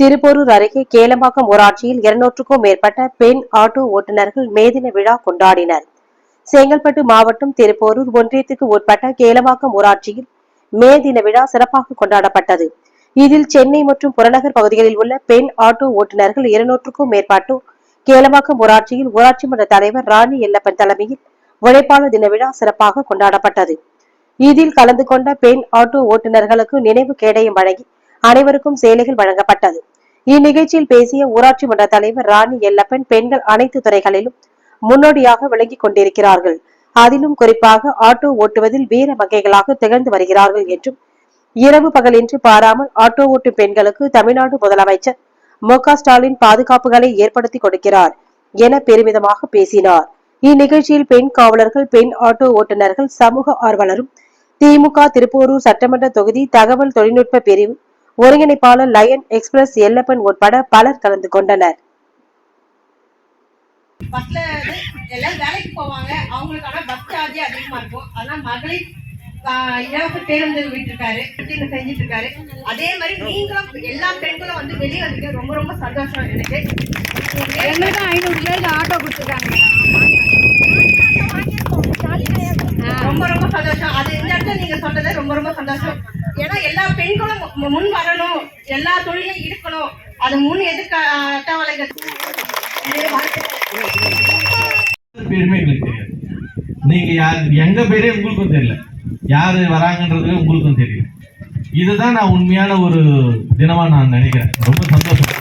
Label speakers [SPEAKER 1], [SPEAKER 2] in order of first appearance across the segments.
[SPEAKER 1] திருப்போரூர் அருகே கேளம்பாக்கம் ஊராட்சியில் இருநூற்றுக்கும் மேற்பட்ட பெண் ஆட்டோ ஓட்டுநர்கள் மேதின விழா கொண்டாடினர். செங்கல்பட்டு மாவட்டம் திருப்போரூர் ஒன்றியத்துக்கு உட்பட்ட கேளம்பாக்கம் ஊராட்சியில் மே தின விழா சிறப்பாக கொண்டாடப்பட்டது. இதில் சென்னை மற்றும் புறநகர் பகுதிகளில் உள்ள பெண் ஆட்டோ ஓட்டுநர்கள் இருநூற்றுக்கும் மேற்பட்டோர் கேளம்பாக்கம் ஊராட்சியில் ஊராட்சி மன்ற தலைவர் ராணி எல்லப்பன் தலைமையில் உழைப்பாளர் தின விழா சிறப்பாக கொண்டாடப்பட்டது. இதில் கலந்து கொண்ட பெண் ஆட்டோ ஓட்டுநர்களுக்கு நினைவு கேடயம் வழங்கி அனைவருக்கும் சேலைகள் வழங்கப்பட்டது. இந்நிகழ்ச்சியில் பேசிய ஊராட்சி மன்ற தலைவர் ராணி எல்லப்பன் பெண்கள் அனைத்து துறைகளிலும் முன்னோடியாக விளங்கிக் கொண்டிருக்கிறார்கள். அதிலும் குறிப்பாக ஆட்டோ ஓட்டுவதில் வீர மங்கைகளாக திகழ்ந்து வருகிறார்கள் என்றும் இரவு பகலின்றி பாராமல் ஆட்டோ ஓட்டும் பெண்களுக்கு தமிழ்நாடு முதலமைச்சர் மு ஸ்டாலின் பாதுகாப்புகளை ஏற்படுத்தி கொடுக்கிறார் என பெருமிதமாக பேசினார். இந்நிகழ்ச்சியில் பெண் காவலர்கள் பெண் ஆட்டோ ஓட்டுநர்கள் சமூக ஆர்வலரும் திமுக திருப்போரூர் சட்டமன்ற தொகுதி தகவல் தொழில்நுட்ப பிரிவு ஒருங்கிணைப்பாளர் லயன் எக்ஸ்பிரஸ் எல்லப்பன் உட்பட பலர் கலந்து கொண்டனர்.
[SPEAKER 2] பஸ்ல எல்லாம் வேலைக்கு போவாங்க. அவங்களுக்கான பஸ் சார்ஜ் அதிகமா இருக்கும். அதனால மகளிர் இலவச பேருந்து விட்டுருக்காரு. செஞ்சுட்டு இருக்காரு அதே மாதிரி நீங்களும் எல்லா பெண்களும் வந்து வெளியே வந்துட்டு ரொம்ப ரொம்ப சந்தோஷம் எனக்கு.
[SPEAKER 3] எங்களுக்கு ஐநூறு பேருக்கு ஆட்டோ கொடுத்துருக்காங்க.
[SPEAKER 2] ரொம்ப ரொம்ப சந்தோஷம். அது இந்த இடத்துல நீங்க சொன்னது ரொம்ப ரொம்ப சந்தோஷம். எல்லா பெண்களும் முன் வரணும் எல்லா தொழிலையும் இருக்கணும் அது முன் எதிர்காலங்க
[SPEAKER 4] பேருமே எங்களுக்கு தெரியாது. நீங்க யார் எங்க பேரே உங்களுக்கும் தெரியல. யாரு வராங்கன்றது உங்களுக்கும் தெரியல. இதுதான் நான் உண்மையான ஒரு தினமா நான் நினைக்கிறேன். ரொம்ப சந்தோஷம்.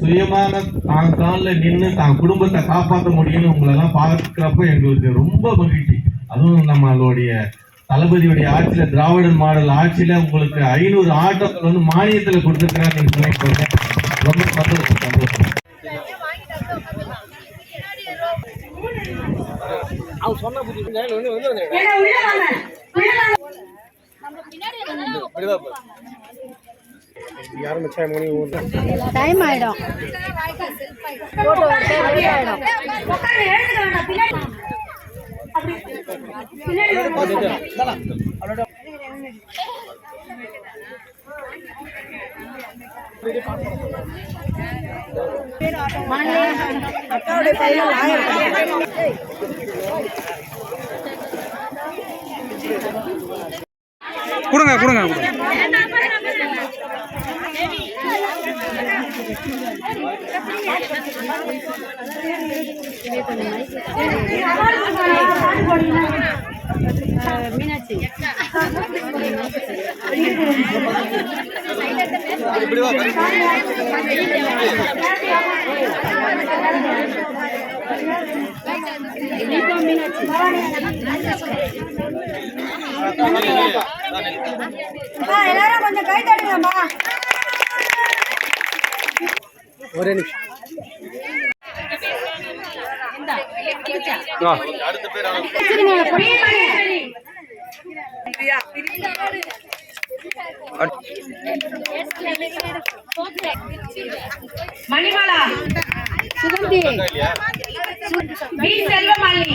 [SPEAKER 4] சுயமான தான் காலில் நின்று தான் குடும்பத்தை காப்பாற்ற முடியும்னு உங்களெல்லாம் பார்க்குறப்ப எங்களுக்கு ரொம்ப மகிழ்ச்சி. அதுவும் நம்மளுடைய தளபதியுடைய ஆட்சியில திராவிடன் மாடல் ஆட்சியில உங்களுக்கு ஐநூறு ஆட்டோக்கள் வந்து மானியத்துல கொடுத்துருக்கிறாங்க நீங்க சொன்னீங்க ரொம்ப சந்தோஷம் சந்தோஷம்.
[SPEAKER 3] டைம் போட்டோ ஆயிடும். அக்காவுடைய பையில
[SPEAKER 5] கொடுங்க கொடுங்க கொடுங்க.
[SPEAKER 3] மீனாட்சி தீபா மீனாட்சி எல்லாரும் கொஞ்சம் கை தடுங்கம்மா
[SPEAKER 5] ஒரே நிமிஷம். ஆ.
[SPEAKER 2] மணிமாலா
[SPEAKER 3] சுகந்தி.
[SPEAKER 2] செல்வமல்லி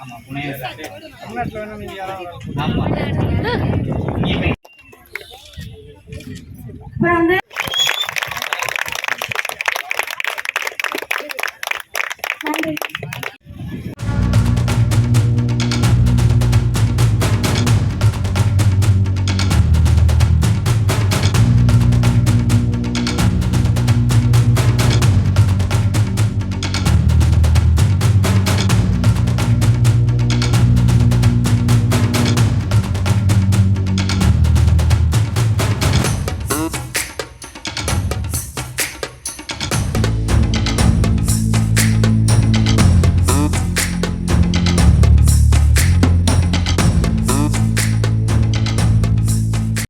[SPEAKER 6] ஆமா புனேவை சேர்ந்தவங்க ஆமா நீ போய்
[SPEAKER 2] அப்புறம் வந்து நன்றி.